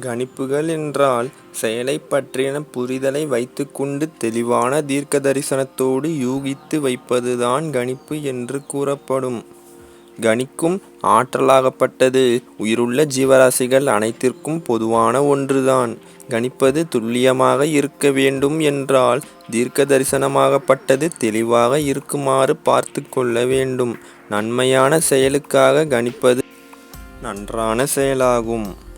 கணிப்புகள் என்றால் செயலைப் பற்றின புரிதலை வைத்துக்கொண்டு தெளிவான தீர்க்க தரிசனத்தோடு யூகித்து வைப்பதுதான் கணிப்பு என்று கூறப்படும். கணிக்கும் ஆற்றலாகப்பட்டது உயிருள்ள ஜீவராசிகள் அனைத்திற்கும் பொதுவான ஒன்றுதான். கணிப்பது துல்லியமாக இருக்க வேண்டும் என்றால் தீர்க்க தரிசனமாகப்பட்டது தெளிவாக இருக்குமாறு பார்த்து கொள்ள வேண்டும். நன்மையான செயலுக்காக கணிப்பது நன்றான செயலாகும்.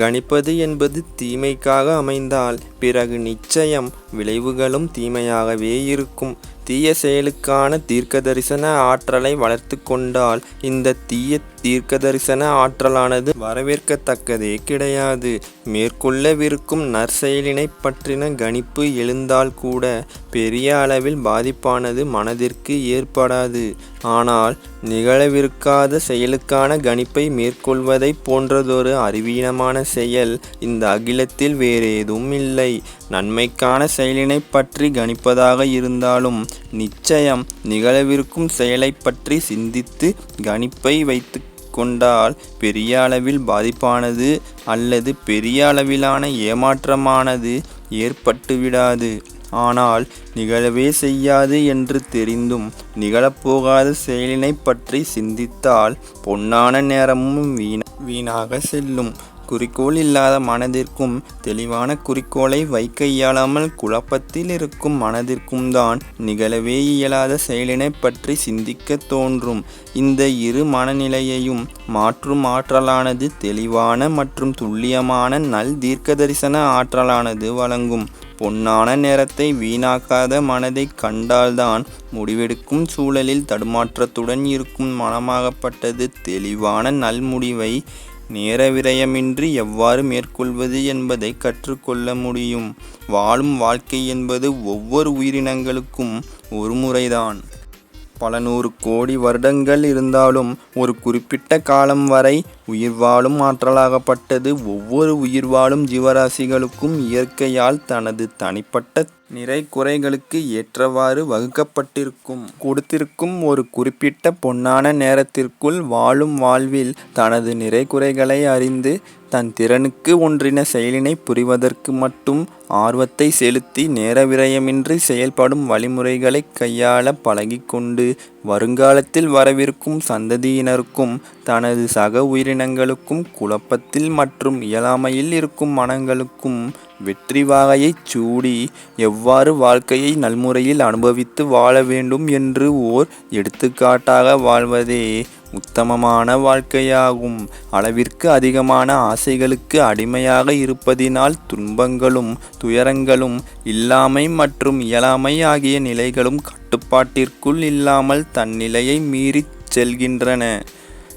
கணிப்பது என்பது தீமைக்காக அமைந்தால் பிறகு நிச்சயம் விளைவுகளும் தீமையாகவே இருக்கும். தீய செயலுக்கான தீர்க்க தரிசன ஆற்றலை வளர்த்து கொண்டால் இந்த தீய தீர்க்க தரிசன ஆற்றலானது வரவேற்கத்தக்கதே கிடையாது. மேற்கொள்ளவிருக்கும் நற்செயலினைப் பற்றின கணிப்பு எழுந்தால் கூட பெரிய அளவில் பாதிப்பானது மனதிற்கு ஏற்படாது. ஆனால் நிகழவிருக்காத செயலுக்கான கணிப்பை மேற்கொள்வதைப் போன்றதொரு அறிவீனமான செயல் இந்த அகிலத்தில் வேறேதும் இல்லை. நன்மைக்கான செயலினை பற்றி கணிப்பதாக இருந்தாலும் நிச்சயம் நிகழவிருக்கும் செயலை பற்றி சிந்தித்து கணிப்பை வைத்து கொண்டால் பெரிய அளவில் பாதிப்பானது அல்லது பெரிய அளவிலான ஏமாற்றமானது ஏற்பட்டுவிடாது. ஆனால் நிகழவே செய்யாது என்று தெரிந்தும் நிகழப்போகாத செயலினை பற்றி சிந்தித்தால் பொன்னான நேரமும் வீணாகச் செல்லும். குறிக்கோள் இல்லாத மனதிற்கும் தெளிவான குறிக்கோளை வைக்க இயலாமல் குழப்பத்தில் இருக்கும் மனதிற்கும்தான் நிகழவே இயலாத செயலினைப் பற்றி சிந்திக்க தோன்றும். இந்த இரு மனநிலையையும் மாற்றும் ஆற்றலானது தெளிவான மற்றும் துல்லியமான நல் தீர்க்க தரிசன ஆற்றலானது வழங்கும். பொன்னான நேரத்தை வீணாக்காத மனதை கண்டால்தான் முடிவெடுக்கும் சூழலில் தடுமாற்றத்துடன் இருக்கும் மனமாகப்பட்டது தெளிவான நல் முடிவை நேர விரயமின்றி எவ்வாறு மேற்கொள்வது என்பதை கற்றுக்கொள்ள முடியும். வாழும் வாழ்க்கை என்பது ஒவ்வொரு உயிரினங்களுக்கும் ஒருமுறைதான். பல நூறு கோடி வருடங்கள் இருந்தாலும் ஒரு குறிப்பிட்ட காலம் வரை உயிர்வாழும் ஆற்றலாகப்பட்டது ஒவ்வொரு உயிர் வாழும் ஜீவராசிகளுக்கும் இயற்கையால் தனது தனிப்பட்ட நிறை குறைகளுக்கு ஏற்றவாறு வகுக்கப்பட்டிருக்கும். கொடுத்திருக்கும் ஒரு குறிப்பிட்ட பொன்னான நேரத்திற்குள் வாழும் வாழ்வில் தனது நிறை குறைகளை அறிந்து தன் திறனுக்கு ஒன்றின செயலினைப் புரிவதற்கு மட்டும் ஆர்வத்தை செலுத்தி நேர விரயமின்றி செயல்படும் வழிமுறைகளை கையாளப் பழகிக்கொண்டு வருங்காலத்தில் வரவிருக்கும் சந்ததியினருக்கும் தனது சக உயிரினங்களுக்கும் குழப்பத்தில் மற்றும் இயலாமையில் இருக்கும் மனங்களுக்கும் வெற்றி வாகையைச் சூடி எவ்வாறு வாழ்க்கையை நல்முறையில் அனுபவித்து வாழ வேண்டும் என்று ஓர் எடுத்துக்காட்டாக வாழ்வதே உத்தமமான வாழ்க்கையாகும். அளவிற்கு அதிகமான ஆசைகளுக்கு அடிமையாக இருப்பதினால் துன்பங்களும் துயரங்களும் இல்லாமை மற்றும் இயலாமை ஆகிய நிலைகளும் கட்டுப்பாட்டிற்குள் இல்லாமல் தன் நிலையை மீறிச் செல்கின்றன.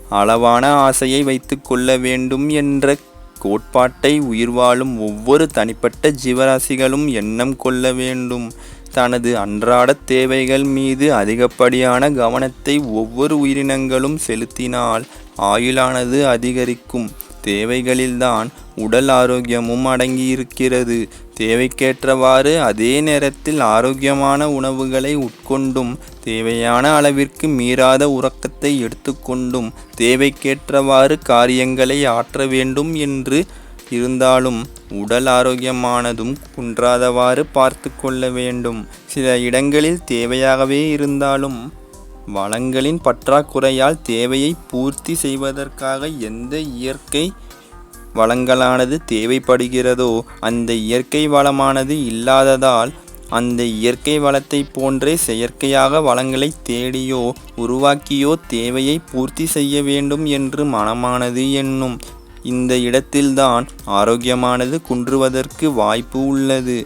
அளவான ஆசையை வைத்து கொள்ள வேண்டும் என்ற கோட்பாட்டை உயிர்வாழும் ஒவ்வொரு தனிப்பட்ட ஜீவராசிகளும் எண்ணம் கொள்ள வேண்டும். தனது அன்றாட தேவைகள் மீது அதிகப்படியான கவனத்தை ஒவ்வொரு உயிரினங்களும் செலுத்தினால் ஆயுளானது அதிகரிக்கும். தேவைகளில்தான் உடல் ஆரோக்கியமும் அடங்கியிருக்கிறது. தேவைக்கேற்றவாறு அதே நேரத்தில் ஆரோக்கியமான உணவுகளை உட்கொண்டும் தேவையான அளவிற்கு மீறாத உறக்கத்தை எடுத்துக்கொண்டும் தேவைக்கேற்றவாறு காரியங்களை ஆற்ற வேண்டும் என்று இருந்தாலும் உடல் ஆரோக்கியமானதும் குன்றாதவாறு பார்த்து கொள்ள வேண்டும். சில இடங்களில் தேவையாகவே இருந்தாலும் வளங்களின் பற்றாக்குறையால் தேவையை பூர்த்தி செய்வதற்காக எந்த இயற்கை வளங்களானது தேவைப்படுகிறதோ அந்த இயற்கை வளமானது இல்லாததால் அந்த இயற்கை வளத்தைப் போன்றே செயற்கையாக வளங்களை தேடியோ உருவாக்கியோ தேவையை பூர்த்தி செய்ய வேண்டும் என்று மனமானது என்னும் இந்த இடத்தில்தான் ஆரோக்கியமானது குன்றுவதற்கு வாய்ப்பு உள்ளது.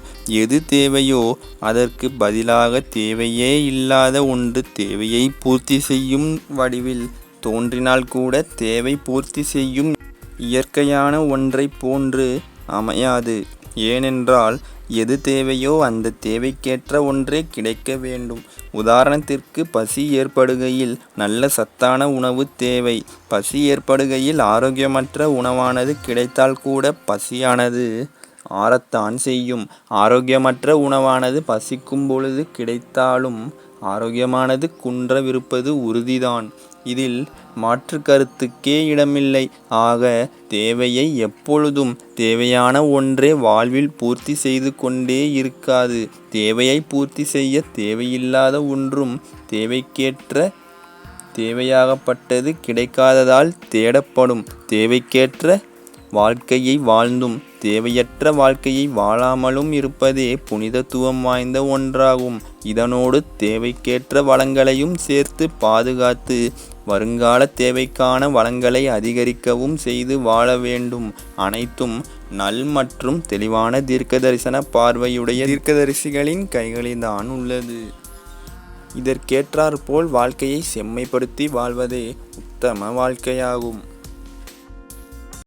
எது தேவையோ அதற்கு பதிலாக தேவையே இல்லாத ஒன்று தேவையை பூர்த்தி செய்யும் வடிவில் தோன்றினால் கூட தேவை பூர்த்தி செய்யும் இயற்கையான ஒன்றைப் போன்று அமையாது. ஏனென்றால் எது தேவையோ அந்த தேவைக்கேற்ற ஒன்றே கிடைக்க வேண்டும். உதாரணத்திற்கு பசி ஏற்படுகையில் நல்ல சத்தான உணவு தேவை. பசி ஏற்படுகையில் ஆரோக்கியமற்ற உணவானது கிடைத்தால் கூட பசியானது ஆறத்தான் செய்யும். ஆரோக்கியமற்ற உணவானது பசிக்கும் பொழுது கிடைத்தாலும் ஆரோக்கியமானது குன்றவிருப்பது உறுதிதான். இதில் மாற்று கருத்துக்கே இடமில்லை. ஆக, தேவையை எப்பொழுதும் தேவையான ஒன்றே வாழ்வில் பூர்த்தி செய்து கொண்டே இருக்காது. தேவையை பூர்த்தி செய்ய தேவையில்லாத ஒன்றும் தேவைக்கேற்ற தேவையாகப்பட்டது கிடைக்காததால் தேடப்படும். தேவைக்கேற்ற வாழ்க்கையை வாழ்ந்தும் தேவையற்ற வாழ்க்கையை வாழாமலும் இருப்பதே புனிதத்துவம் வாய்ந்த ஒன்றாகும். இதனோடு தேவைக்கேற்ற வளங்களையும் சேர்த்து பாதுகாத்து வருங்கால தேவைக்கான வளங்களை அதிகரிக்கவும் செய்து வாழ வேண்டும். அனைத்தும் நல் மற்றும் தெளிவான தீர்க்கதரிசன பார்வையுடைய தீர்க்கதரிசிகளின் கைகளில்தான் உள்ளது. இதற்கேற்றாற்போல் வாழ்க்கையை செம்மைப்படுத்தி வாழ்வதே உத்தம வாழ்க்கையாகும்.